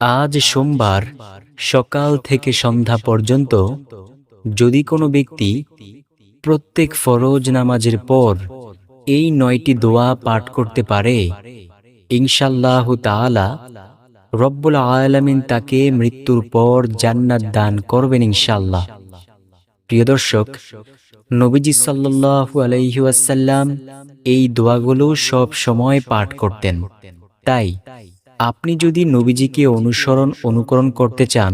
আজ সোমবার, সকাল থেকে সন্ধ্যা পর্যন্ত যদি কোনো ব্যক্তি প্রত্যেক ফরজ নামাজের পর এই নয়টি দোয়া পাঠ করতে পারে ইনশাল্লাহ তাআলা রব্বুল আলামিন তাকে মৃত্যুর পর জান্নাত দান করবেন ইনশাল্লাহ প্রিয় দর্শক, নবীজি সাল্লাল্লাহু আলাইহি এই দোয়াগুলো সব সময় পাঠ করতেন। তাই আপনি যদি নবীজিকে অনুসরণ, অনুকরণ করতে চান,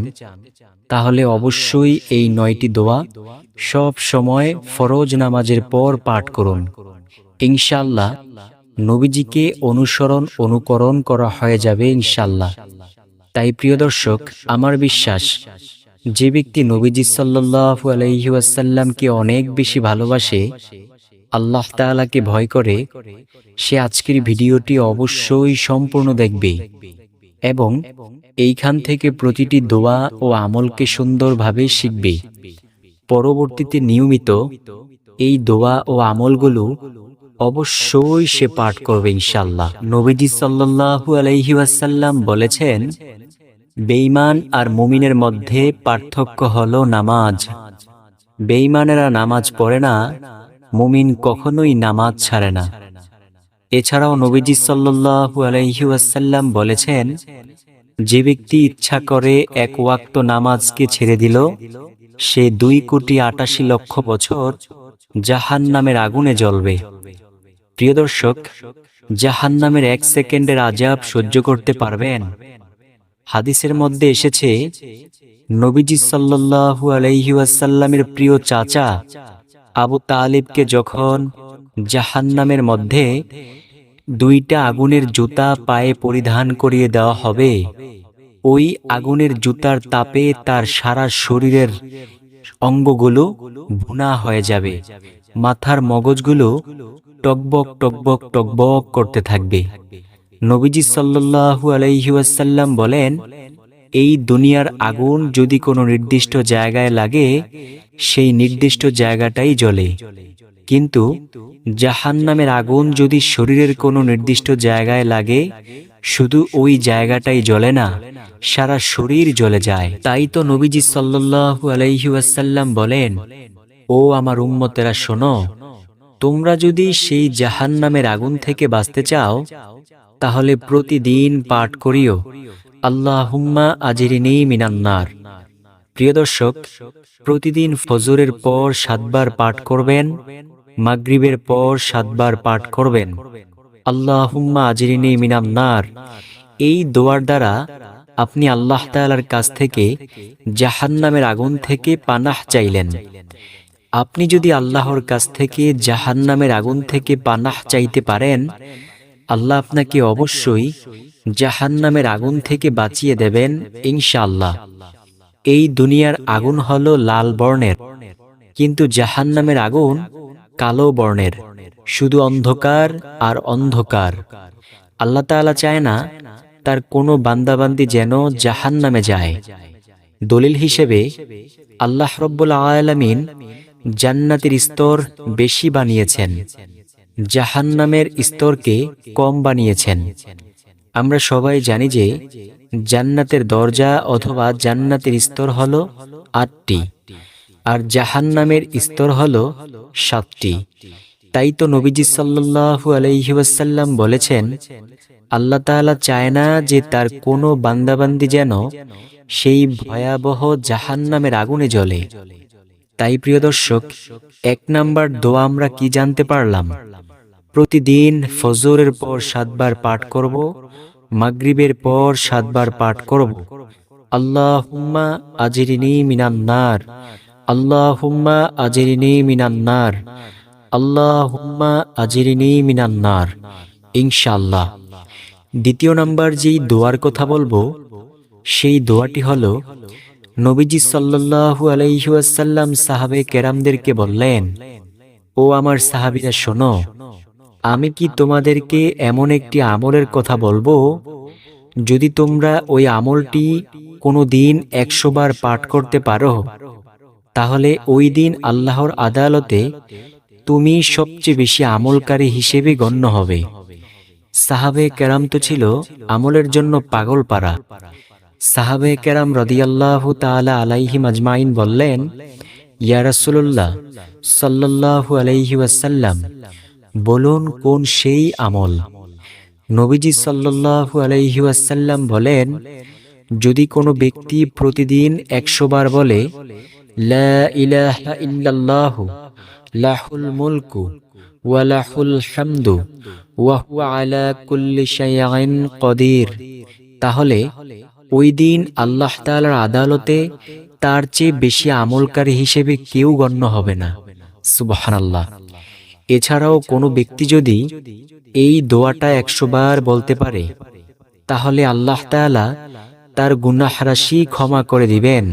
তাহলে অবশ্যই এই নয়টি দোয়া সব সময় ফরজ নামাজের পর পাঠ করুন। ইনশাল্লাহ নবীজিকে অনুসরণ, অনুকরণ করা হয়ে যাবে ইনশাল্লাহ তাই প্রিয় দর্শক, আমার বিশ্বাস যে ব্যক্তি নবীজি সাল্লাল্লাহু আলাইহি ওয়াসাল্লামকে অনেক বেশি ভালোবাসে আল্লাহ তাআলাকে ভয় করে, সে আজকের ভিডিওটি অবশ্যই সম্পূর্ণ দেখবে এবং এইখান থেকে প্রতিটি দোয়া ও আমলকে সুন্দরভাবে শিখবে। পরবর্তীতে নিয়মিত এই দোয়া ও আমলগুলো অবশ্যই সে পাঠ করবে ইনশাল্লাহ নবীজি সাল্লাল্লাহু আলাইহি ওয়াসাল্লাম বলেছেন, বেঈমান আর মুমিনের মধ্যে পার্থক্য হল নামাজ। বেঈমানেরা নামাজ পড়ে না মুমিন কখনোই নামাজ ছাড়ে না। এছাড়াও নবীজি সাল্লাল্লাহু আলাইহি ওয়াসাল্লাম বলেছেন, যে ব্যক্তি ইচ্ছা করে এক ওয়াক্ত নামাজকে ছেড়ে দিল, সে দুই কোটি আটাশি লক্ষ বছর জাহান নামের আগুনে জ্বলবে। প্রিয় দর্শক জাহান নামের এক সেকেন্ডের আজাব সহ্য করতে পারবেন? হাদিসের মধ্যে এসেছে, নবীজি সাল্লাল্লাহু আলাইহি ওয়াসাল্লামের প্রিয় চাচা আবু তালিবকে যখন জাহান্নামের মধ্যে দুইটা আগুনের জুতা পায়ে পরিধান করিয়ে দেওয়া হবে, ওই আগুনের জুতার তাপে তার সারা শরীরের অঙ্গগুলো ভুনা হয়ে যাবে, মাথার মগজগুলো টকবক টকবক টকবক করতে থাকবে। নবীজি সাল্লাল্লাহু আলাইহাসাল্লাম বলেন এই দুনিয়ার আগুন যদি কোনো নির্দিষ্ট জায়গায় লাগে, সেই নির্দিষ্ট জায়গাটাই জ্বলে। কিন্তু জাহান্নামের আগুন যদি শরীরের কোনো নির্দিষ্ট জায়গায় লাগে, শুধু ওই জায়গাটাই জ্বলে না, সারা শরীর জ্বলে যায়। তাই তো নবীজি সাল্লাল্লাহু আলাইহি ওয়াসাল্লাম বলেন, ও আমার উম্মতেরা, শোনো, তোমরা যদি সেই জাহান্নামের আগুন থেকে বাঁচতে চাও, তাহলে প্রতিদিন পাঠ করিও। আল্লাহুম্মা আজিরিনি মিনান্নার প্রিয় দর্শক, প্রতিদিন ফজরের পর সাতবার পাঠ করবেন, মাগরিবের পর সাতবার পাঠ করবেন। আল্লাহুম্মা আজিরিনি মিনান্নার এই দোয়ার দ্বারা আপনি আল্লাহ তাআলার কাছ থেকে জাহান্নামের আগুন থেকে পানাহ চাইলেন। আপনি যদি আল্লাহর কাছ থেকে জাহান্নামের আগুন থেকে পানাহ চাইতে পারেন আল্লাহ আপনাকে অবশ্যই জাহান্নামের আগুন থেকে বাঁচিয়ে দেবেন, ইনশাআল্লাহ। এই দুনিয়ার আগুন হল লাল বর্ণের, কিন্তু জাহান্নামের আগুন কালো বর্ণের। শুধু অন্ধকার আর অন্ধকার। আল্লাহ তাআলা চায় না তার কোনো বান্দাবান্দি যেন জাহান্নামে যায়। দলিল হিসেবে আল্লাহ রব্বুল আলামিন জান্নাতের স্তর বেশি বানিয়েছেন। জাহান্নামের স্তরকে কম বানিয়েছেন। আমরা সবাই জানি যে জান্নাতের দরজা অথবা জান্নাতের স্তর হল আটটি, আর জাহান্নামের স্তর হল সাতটি। তাই তো নবীজি সাল্লাল্লাহু আলাইহি ওয়াসাল্লাম বলেছেন, আল্লাহ তাআলা চায় না যে তার কোনো বান্দাবান্দি যেন সেই ভয়াবহ জাহান্নামের আগুনে জ্বলে। তাই প্রিয় দর্শক, এক নাম্বার দোয়া আমরা কি জানতে পারলাম? প্রতিদিন ফজরের পর সাতবার পাঠ করব, মাগরিবের পর সাতবার পাঠ করব। আল্লাহুম্মা আজিরিনি মিনান্নার আল্লাহুম্মা আজিরিনি মিনান্নার আল্লাহুম্মা আজিরিনি মিনান্নার ইনশাআল্লাহ। দ্বিতীয় নাম্বার যেই দোয়ার কথা বলব, সেই দোয়াটি হলো, নবীজি সাল্লাল্লাহু আলাইহি ওয়াসাল্লাম সাহাবে কেরামদেরকে বললেন, ও আমার সাহাবীরা শোনো আমি কি তোমাদেরকে এমন একটি আমলের কথা বলব? যদি তোমরা ওই আমলটি কোনো দিন একশো বার পাঠ করতে পারো, তাহলে ওই দিন আল্লাহর আদালতে তুমি সবচেয়ে বেশি আমলকারী হিসেবে গণ্য হবে। সাহাবে কেরাম তো ছিল আমলের জন্য পাগল পারা সাহাবে কেরাম রদিয়াল্লাহ তালা আলাইহি মাজমাইন বললেন, ইয়া রাসূলুল্লাহ, সাল্লাল্লাহু আলাইহি ওয়াসাল্লাম বলুন কোন সেই আমল? নবীজি সাল্লাল্লাহু আলাইহি ওয়াসাল্লাম বলেন, যদি কোনো ব্যক্তি প্রতিদিন একশো বার বলে লাহুল মুলকু ওয়া লাহুল হামদু ওয়া হুয়া আলা কদির, তাহলে ওই দিন আল্লাহ তাআলার আদালতে তার চেয়ে বেশি আমলকারী হিসেবে কেউ গণ্য হবে না। সুবহানাল্লাহ। এছাড়াও কোনো ব্যক্তি যদি এই দোয়াটা একশো বার বলতে পারে, তাহলে আল্লাহ তাআলা তার গুনাহ রাশি ক্ষমা করে দিবেন।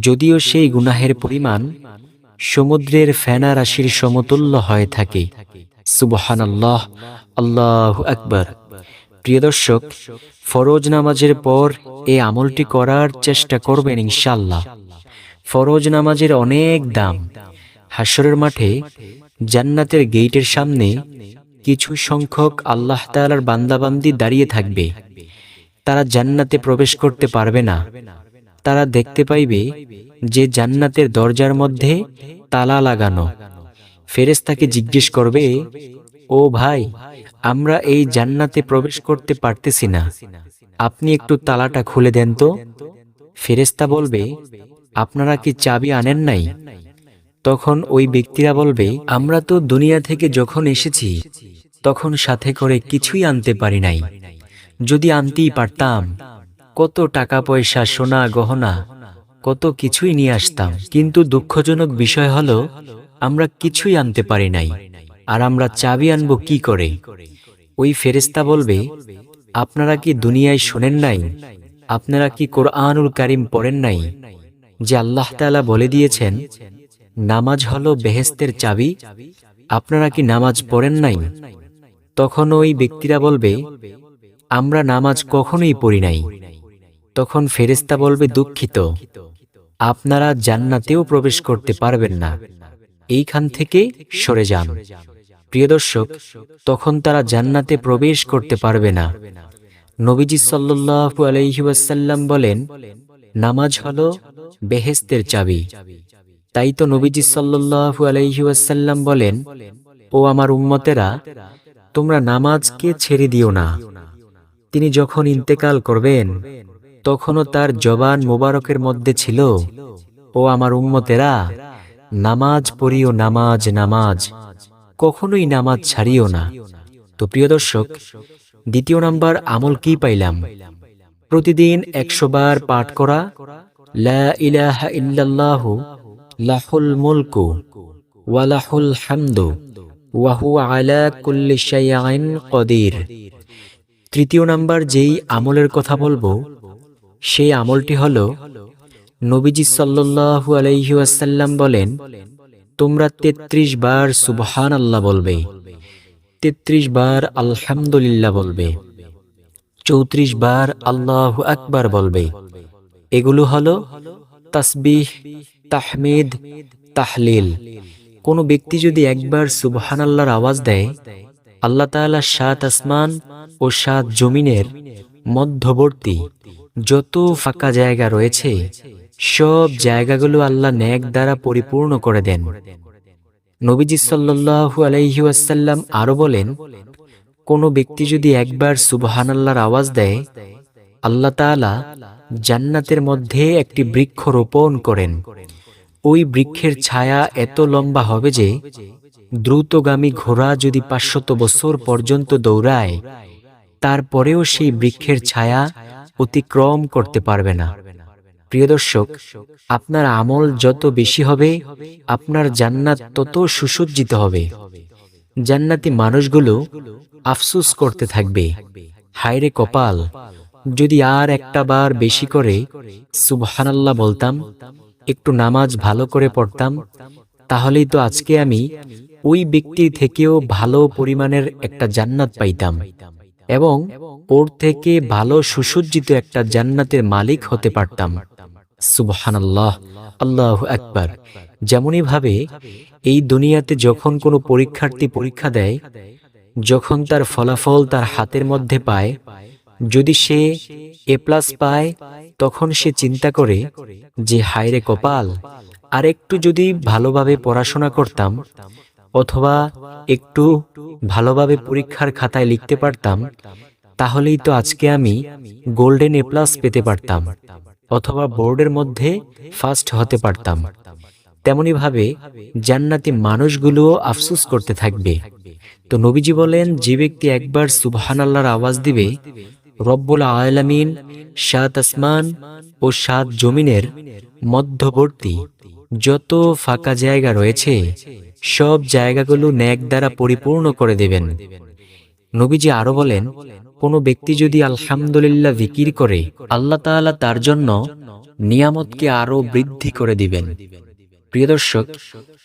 যদিও সেই গুনাহের পরিমাণ সমুদ্রের ফেনা রাশির সমতুল্য হয়ে থাকে। সুবহান আল্লাহ আল্লাহ আকবর। প্রিয় দর্শক, ফরজ নামাজের পর এই আমলটি করার চেষ্টা করবেন ইনশাল্লাহ ফরজ নামাজের অনেক দাম। হাসরের মাঠে জান্নাতের গেইটের সামনে কিছু সংখ্যক আল্লাহ তাআলার বান্দাবান্দি দাঁড়িয়ে থাকবে। তারা জান্নাতে প্রবেশ করতে পারবে না। তারা দেখতে পাইবে যে জান্নাতের দরজার মধ্যে তালা লাগানো। ফেরেশতাকে জিজ্ঞেস করবে, ও ভাই, আমরা এই জান্নাতে প্রবেশ করতে পারতেছি না। আপনি একটু তালাটা খুলে দেন তো। ফেরেশতা বলবে, আপনারা কি চাবি আনেন নাই? তখন ওই ব্যক্তিরা বলবে, আমরা তো দুনিয়া থেকে যখন এসেছি, তখন সাথে করে কিছুই আনতে পারি নাই। যদি আনতেই পারতাম, কত টাকা পয়সা, সোনা, গহনা, কত কিছুই নিয়ে আসতাম। কিন্তু দুঃখজনক বিষয় হলো, আমরা কিছুই আনতে পারি নাই। আর আমরা চাবি আনব কি করে? ওই ফেরেস্তা বলবে, আপনারা কি দুনিয়ায় শোনেন নাই? আপনারা কি কোরআনুল কারিম পড়েন নাই? যে আল্লাহ তাআলা বলে দিয়েছেন নামাজ হলো বেহেস্তের চাবি। আপনারা কি নামাজ পড়েন নাই? তখন ওই ব্যক্তিরা বলবে, আমরা নামাজ কখনোই পড়ি নাই। তখন ফেরেস্তা বলবে, দুঃখিত। আপনারা জান্নাতেও প্রবেশ করতে পারবেন না। এইখান থেকে সরে যান। প্রিয় দর্শক, তখন তারা জান্নাতে প্রবেশ করতে পারবে না। নবীজি সাল্লু আলাইহি বলেন, নামাজ হলো বেহেস্তের চাবি। তাই তো নবীজি সাল্লু আলাইহাসাল্লাম বলেন, ও আমার উম্মতেরা, তোমরা নামাজকে ছেড়ে দিও না। তিনি যখন ইন্তেকাল করবেন, তখনও তার জবান মোবারকের মধ্যে ছিল, ও আমার উম্মতেরা, নামাজ পড়িও নামাজ নামাজ, কখনোই নামাজ ছাড়িও না। তো প্রিয় দর্শক, দ্বিতীয় নাম্বার আমল কি পাইলাম? প্রতিদিন একশো বার পাঠ করা, লা ইলাহা ইল্লাল্লাহু লাহুল মুলকু ওয়ালাহুল হামদু ওয়াহু আলা কুল্লি শাইইন কদির। তৃতীয় নাম্বার যেই আমলের কথা বলব, সেই আমলটি হল, নবীজি সাল্লু আলাইহি আসাল্লাম বলেন, তোমরা ৩৩ বার সুবহান আল্লাহ বলবে ৩৩ বার আলহামদুলিল্লাহ বলবে, চৌত্রিশ বার আল্লাহ আকবার বলবে। এগুলো হলো তাসবিহ তাহমিদ, তাহলিল। কোনো ব্যক্তি যদি একবার সুবহান আল্লাহর আওয়াজ দেয়, আল্লাহ তাআলা সাত আসমান ও সাত জমিনের মধ্যবর্তী যত ফাঁকা জায়গা রয়েছে, সব জায়গাগুলো আল্লাহ ন্যাক দ্বারা পরিপূর্ণ করে দেন। নবীজি সাল্লাল্লাহু আলাইহি ওয়াসাল্লাম আরও বলেন, কোনো ব্যক্তি যদি একবার সুবহান আল্লাহর আওয়াজ দেয়, আল্লাহ তাআলা জান্নাতের মধ্যে একটি বৃক্ষ রোপণ করেন। ওই বৃক্ষের ছায়া এত লম্বা হবে যে দ্রুতগামী ঘোড়া যদি পাঁচশত বছর পর্যন্ত দৌড়ায়, তারপরেও সেই বৃক্ষের ছায়া অতিক্রম করতে পারবে না। প্রিয় দর্শক, আপনার আমল যত বেশি হবে, আপনার জান্নাত তত সুসজ্জিত হবে। জান্নাতি মানুষগুলো আফসুস করতে থাকবে, হায়রে কপাল, যদি আর একটা বার বেশি করে সুবহানাল্লাহ বলতাম একটু নামাজ ভালো করে পড়তাম, তাহলেই তো আজকে আমি ওই ব্যক্তির থেকেও ভালো পরিমাণের একটা জান্নাত পাইতাম এবং ওর থেকে ভালো সুসজ্জিত একটা জান্নাতের মালিক হতে পারতাম। সুবহানাল্লাহ, আল্লাহ যেমনই ভাবে, এই দুনিয়াতে যখন কোনো পরীক্ষার্থী পরীক্ষা দেয়, যখন তার ফলাফল তার হাতের মধ্যে পায় যদি সে এ প্লাস পায়, তখন সে চিন্তা করে যে, হায়রে কপাল আর একটু যদি ভালোভাবে পড়াশোনা করতাম অথবা একটু ভালোভাবে পরীক্ষার খাতায় লিখতে পারতাম, তাহলেই তো আজকে আমি গোল্ডেন এ প্লাস পেতে পারতাম অথবা বোর্ডের মধ্যে ফার্স্ট হতে পারতাম। তেমনিভাবে জান্নাতি মানুষগুলোও আফসুস করতে থাকবে। তো নবীজি বলেন, যে ব্যক্তি একবার সুবহান আল্লাহর আওয়াজ দিবে রব্বুল আয়লামিন সাত আসমান ও সাত জমিনের মধ্যবর্তী যত ফাঁকা জায়গা রয়েছে, সব জায়গাগুলো ন্যাক দ্বারা পরিপূর্ণ করে দেবেন। নবীজি আরও বলেন, কোনো ব্যক্তি যদি আলহামদুলিল্লাহ জিকির করে, আল্লাহ তাআলা তার জন্য নিয়ামতকে আরও বৃদ্ধি করে দিবেন। প্রিয় দর্শক,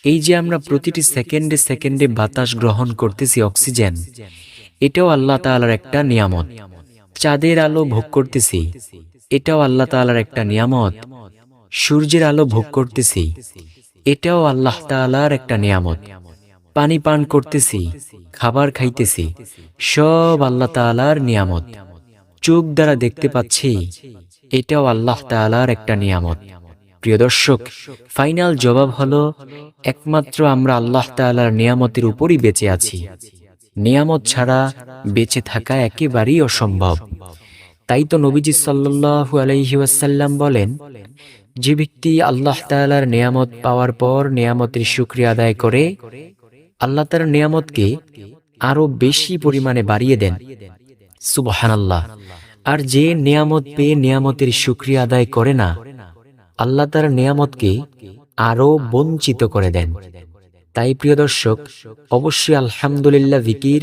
এই যে আমরা প্রতিটি সেকেন্ডে সেকেন্ডে বাতাস গ্রহণ করতেছি অক্সিজেন, এটাও আল্লাহ তাআলার একটা নিয়ামত। চাঁদের আলো ভোগ করতেছি। এটাও আল্লাহ তাআলার একটা নিয়ামত। সূর্যের আলো ভোগ করতেছি। এটাও আল্লাহ তাআলার একটা নিয়ামত। পানি পান করতেছি, খাবার খাইতেছি, সব আল্লাহ তাআলার নিয়ামত। চোখ দ্বারা দেখতে পাচ্ছি, এটাও আল্লাহ তাআলার একটা নিয়ামত। প্রিয় দর্শক, ফাইনাল জবাব হলো, একমাত্র আমরা আল্লাহ তাআলার নিয়ামতের উপরই বেঁচে আছি। নিয়ামত ছাড়া বেঁচে থাকা একেবারেই অসম্ভব। তাই তো নবীজি সাল্লাল্লাহু আলাইহি ওয়াসাল্লাম বলেন, যে ব্যক্তি আল্লাহ তাআলার নিয়ামত পাওয়ার পর নিয়ামতের শুকরিয়া আদায় করে, আল্লাহ তার নিয়ামতকে আরও বেশি পরিমাণে বাড়িয়ে দেন। সুবহানাল্লাহ। আর যে নিয়ামত পেয়ে নিয়ামতের শুকরিয়া আদায় করে না, আল্লাহ তার নিয়ামতকে আরও বঞ্চিত করে দেন। তাই প্রিয় দর্শক, অবশ্যই আলহামদুলিল্লাহ জিকির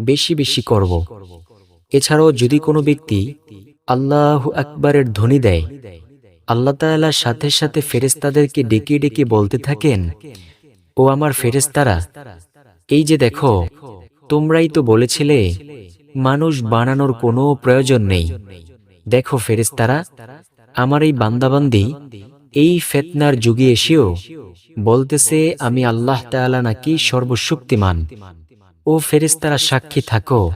বেশি বেশি করব। এছাড়াও যদি কোনো ব্যক্তি আল্লাহ আকবরের ধ্বনি দেয়, আল্লাহ তাআলা সাথে সাথে ফেরেস্তাদেরকে ডেকে ডেকে বলতে থাকেন, ও আমার ফেরেস্তারা এই যে দেখো, তোমরাই তো বলেছিলে, মানুষ বানানোর কোনো প্রয়োজন নেই। দেখো ফেরেস্তারা আমার এই বান্দাবান্দি এই ফেতনার যুগে এসেও বলতেছে, আমি আল্লাহ তাআলা নাকি সর্বশক্তিমান। ও ফেরেস্তারা সাক্ষী থাকো।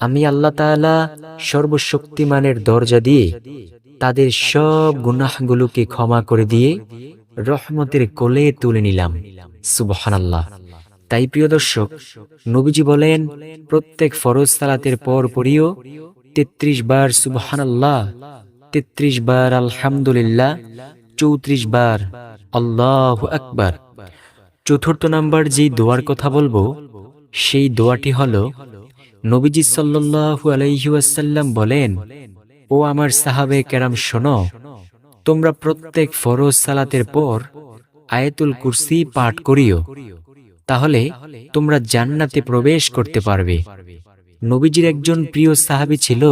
আমি আল্লাহ তাআলা সর্বশক্তিমানের দরজা দিয়ে তাদের সব গুনাহগুলোকে ক্ষমা করে দিয়ে রহমতের কোলে তুলে নিলাম। সুবহানাল্লাহ। তাই প্রিয় দর্শক, নবীজি বলেন, প্রত্যেক ফরজ সালাতের পর পরিও তেত্রিশ বার সুবহানাল্লাহ, তেত্রিশ বার আলহামদুলিল্লাহ চৌত্রিশ বার। আল্লাহ আকবার। চতুর্থ নাম্বার যেই দোয়ার কথা বলব, সেই দোয়াটি হল, নবীজি সাল্লাল্লাহু আলাইহি ওয়াসাল্লাম বলেন, ও আমার সাহাবে কেরাম, শোনো, তোমরা প্রত্যেক ফরজ সালাতের পর আয়াতুল কুরসি পাঠ করিও, তাহলে তোমরা জান্নাতে প্রবেশ করতে পারবে। নবীজির একজন প্রিয় সাহাবী ছিল,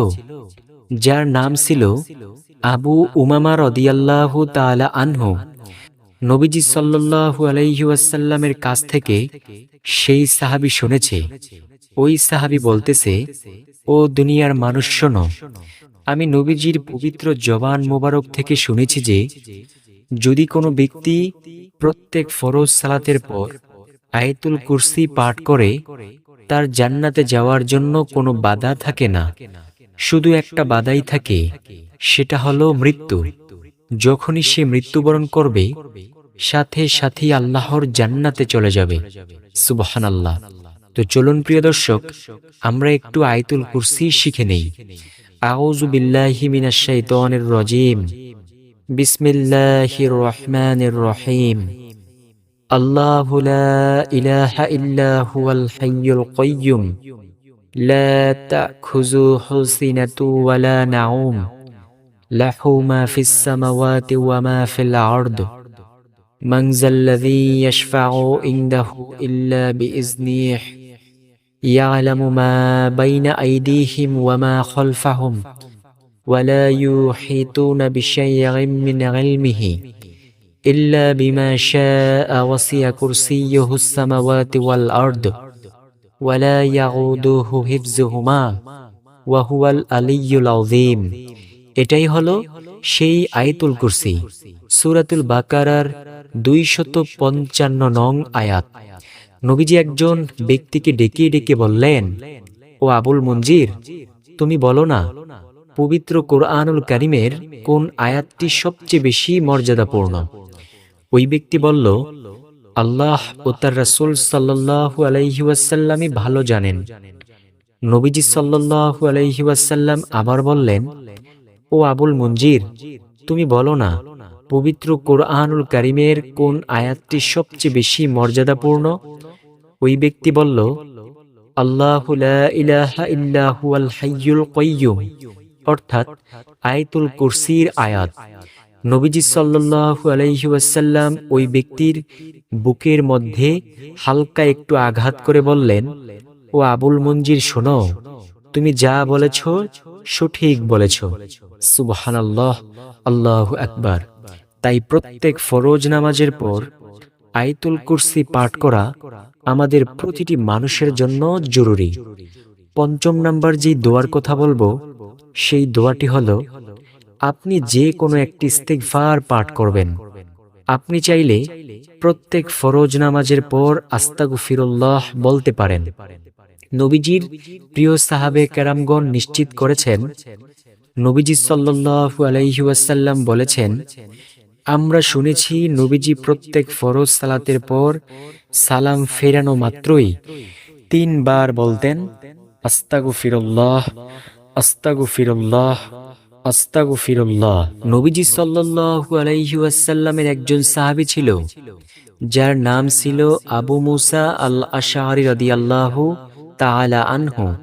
যার নাম ছিল আবু উমামা রদিয়াল্লাহু তাআলা আনহু নবীজি সাল্লাল্লাহু আলাইহি ওয়াসাল্লামের কাছ থেকে সেই সাহাবি শুনেছে। ওই সাহাবী বলতেছে, ও দুনিয়ার মানুষ শোনো, আমি নবীজির পবিত্র জবান মোবারক থেকে শুনেছি যে, যদি কোনো ব্যক্তি প্রত্যেক ফরজ সালাতের পর আয়তুল কুরসি পাঠ করে, তার জান্নাতে যাওয়ার জন্য কোনো বাধা থাকে না। শুধু একটা বাধাই থাকে, সেটা হলো মৃত্যু। যখনই সে মৃত্যুবরণ করবে, সাথে সাথেই আল্লাহর জান্নাতে চলে যাবে। সুবহান আল্লাহ তো চলুন প্রিয় দর্শক, আমরা একটু আয়তুল কুরসি শিখে নেই। আউযু বিল্লাহি রহিম। ইলাহা لا تأخذه سنة ولا نعوم. له ما في السماوات وما في الأرض. من ذا الذي يشفع عنده إلا بإذنه يعلم ما بين أيديهم وما خلفهم ولا يحيطون بشيء من علمه إلا بما شاء وسع كرسيه السماوات والأرض. ওয়ালা ইয়াউদুহু হিফজুহুমা ওয়াহুয়াল আলিয়ুল আযীম এটাই হলো সেই আয়াতুল কুরসি, সূরাতুল বাকারার দুইশত পঞ্চান্ন নং আয়াত। নবীজি একজন ব্যক্তিকে ডেকে ডেকে বললেন, ও আবুল মঞ্জির, তুমি বলো না, পবিত্র কোরআনুল কারিমের কোন আয়াতটি সবচেয়ে বেশি মর্যাদাপূর্ণ? ওই ব্যক্তি বলল আল্লাহ ও তার রাসূল সাল্লাল্লাহু আলাইহি ওয়াসাল্লামই ভালো জানেন। নবীজি সাল্লাল্লাহু আলাইহি ওয়াসাল্লাম আবার বললেন, ও আবুল মঞ্জির তুমি বলো না, পবিত্র কোরআনুল কারিমের কোন আয়াতটি সবচেয়ে বেশি মর্যাদাপূর্ণ? ওই ব্যক্তি বলল, আল্লাহ অর্থাৎ আয়তুল কুরসির আয়াত। নবীজি সাল্লাল্লাহু আলাইহি ওয়াসাল্লাম ওই ব্যক্তির বুকের মধ্যে হালকা একটু আঘাত করে বললেন, ও আবুল মঞ্জির শোনো, তুমি যা বলেছ সঠিক বলেছ। সুবহানাল্লাহ, আল্লাহ আকবার। তাই প্রত্যেক ফরজ নামাজের পর আইতুল কুরসি পাঠ করা আমাদের প্রতিটি মানুষের জন্য জরুরি। পঞ্চম নাম্বার যেই দোয়ার কথা বলব, সেই দোয়াটি হলো আপনি যে কোনো একটি ইস্তেগফার পাঠ করবেন। আপনি চাইলে প্রত্যেক ফরজ নামাজের পর আস্তাগফিরুল্লাহ বলতে পারেন। নবীজির প্রিয় সাহাবে কেরামগণ নিশ্চিত করেছেন, নবীজি সাল্লাল্লাহু আলাইহি ওয়াসাল্লাম বলেছেন, আমরা শুনেছি নবীজি প্রত্যেক ফরজ সালাতের পর সালাম ফেরানো মাত্রই তিনবার বলতেন আস্তাগু ফিরুল্লাহ আস্তাগফিরুল্লাহ আস্তাগফিরুল্লাহ নবীজি সাল্লাল্লাহু একজন সাহাবী ছিল, যার নাম ছিল আবু মুসা আল আশারি রাদিয়াল্লাহু তাআলা আনহু।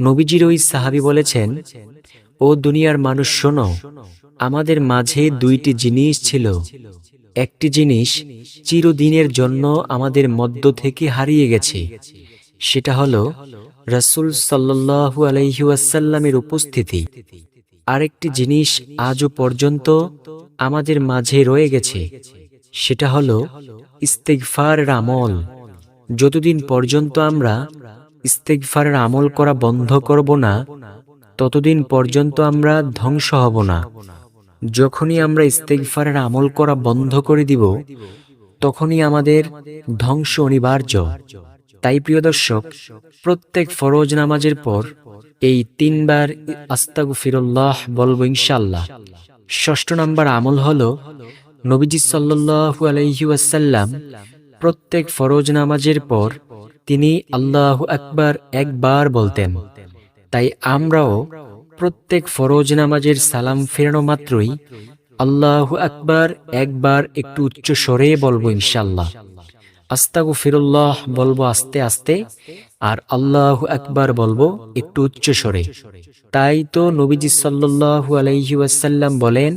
নবীজির ওই সাহাবী বলেছেন, ও দুনিয়ার মানুষ, শোনো, আমাদের মাঝে দুইটি জিনিস ছিল। একটি জিনিস চিরদিনের জন্য আমাদের মধ্য থেকে হারিয়ে গেছে, সেটা হলো রাসূল সাল্লাল্লাহু আলাইহি ওয়াসাল্লামের উপস্থিতি। আরেকটি জিনিস আজও পর্যন্ত আমাদের মাঝে রয়ে গেছে, সেটা হলো ইস্তেগফারের আমল। যতদিন পর্যন্ত আমরা ইস্তেগফারের আমল করা বন্ধ করব না, ততদিন পর্যন্ত আমরা ধ্বংস হব না। যখনই আমরা ইস্তেগফারের আমল করা বন্ধ করে দিব, তখনই আমাদের ধ্বংস অনিবার্য। তাই প্রিয় দর্শক, প্রত্যেক ফরজ নামাজের পর এই তিনবার আস্তাগফিরুল্লাহ বলব ইনশাল্লাহ ষষ্ঠ নম্বর আমল হল নবীজি সাল্লাল্লাহু আলাইহি ওয়াসাল্লাম প্রত্যেক ফরজ নামাজের পর তিনি আল্লাহ আকবার একবার বলতেন। তাই আমরাও প্রত্যেক ফরজ নামাজের সালাম ফেরানো মাত্রই আল্লাহ আকবার একবার একটু উচ্চ স্বরে বলব ইনশাল্লাহ আস্তাগু ফিরুল্লাহ বলব আস্তে আস্তে আর আল্লাহ আকবার বলব, একটু উচ্চ স্বরে তাই তো নবীজি সাল্লাল্লাহু আলাইহি ওয়াসাল্লাম বলেন,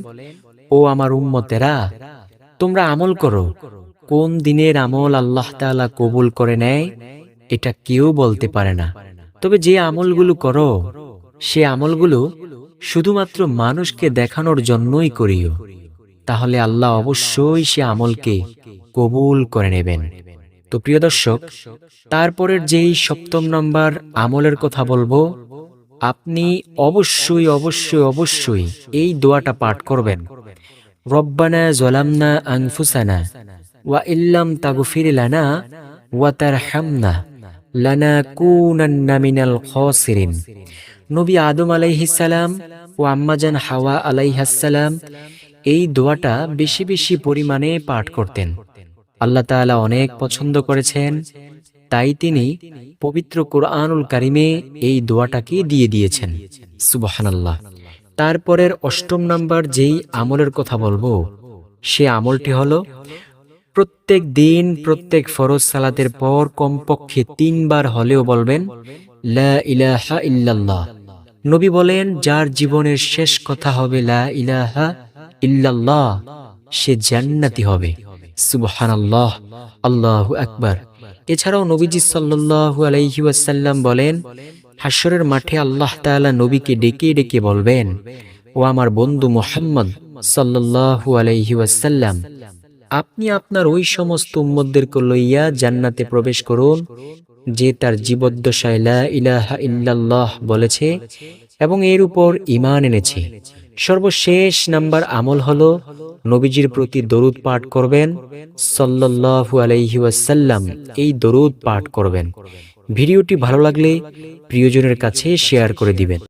ও আমার উম্মতেরা, তোমরা আমল করো। কোন দিনের আমল আল্লাহ তাআলা কবুল করে নেয়, এটা কেউ বলতে পারে না। তবে যে আমলগুলো করো, সে আমলগুলো শুধুমাত্র মানুষকে দেখানোর জন্যই করিও। তাহলে আল্লাহ অবশ্যই সে আমলকে কবুল করে নেবেন। তো প্রিয় দর্শক, তারপরের যেই সপ্তম নম্বর আমলের কথা বলব, আপনি অবশ্যই অবশ্যই অবশ্যই এই দোয়াটা পাঠ করবেন। রব্বানা জলামনা আনফুসানা ওয়া ইল্লাম তাগফির লানা ওয়া তারহামনা লানা কুনান্না মিনাল খাসিরিন। নবী আদম আলাইহিস সালাম ও আম্মাজান হাওয়া আলাইহাস সালাম এই দোয়াটা বেশি বেশি পরিমাণে পাঠ করতেন। আল্লাহ তাআলা অনেক পছন্দ করেছেন। তাই তিনি পবিত্র কোরআনুল কারিমে এই দোয়াটাকে দিয়ে দিয়েছেন। সুবহানাল্লাহ। তারপরের অষ্টম নাম্বার যেই আমলের কথা বলব, সে আমলটি হলো, প্রত্যেক দিন প্রত্যেক ফরজ সালাতের পর কমপক্ষে তিনবার হলেও বলবেন, লা ইলাহা ইল্লাল্লাহ। নবী বলেন, যার জীবনের শেষ কথা হবে, লা ইলাহা ইল্লাল্লাহ, সে জান্নাতি হবে। সুবহানাল্লাহ, আল্লাহু আকবার। এছাড়াও নবীজি সাল্লাল্লাহু আলাইহি বলেন হাসরের মাঠে আল্লাহ তাআলা নবীকে ডেকে ডেকে বলবেন, ও আমার বন্ধু মোহাম্মদ সাল্লাল্লাহু আলাইহি আপনি আপনার ওই সমস্ত উম্মতদেরকে লইয়া জান্নাতে প্রবেশ করুন, যে তার জীবদ্দশায় ইলাহা ইল্লাল্লাহ বলেছে এবং এর উপর ঈমান এনেছে। সর্বশেষ নাম্বার আমল হলো নবীজির প্রতি দরুদ পাঠ করবেন সাল্লু আলাইহি ওয়াসাল্লাম এই দরুদ পাঠ করবেন। ভিডিওটি ভালো লাগলে প্রিয়জনের কাছে শেয়ার করে দিবেন।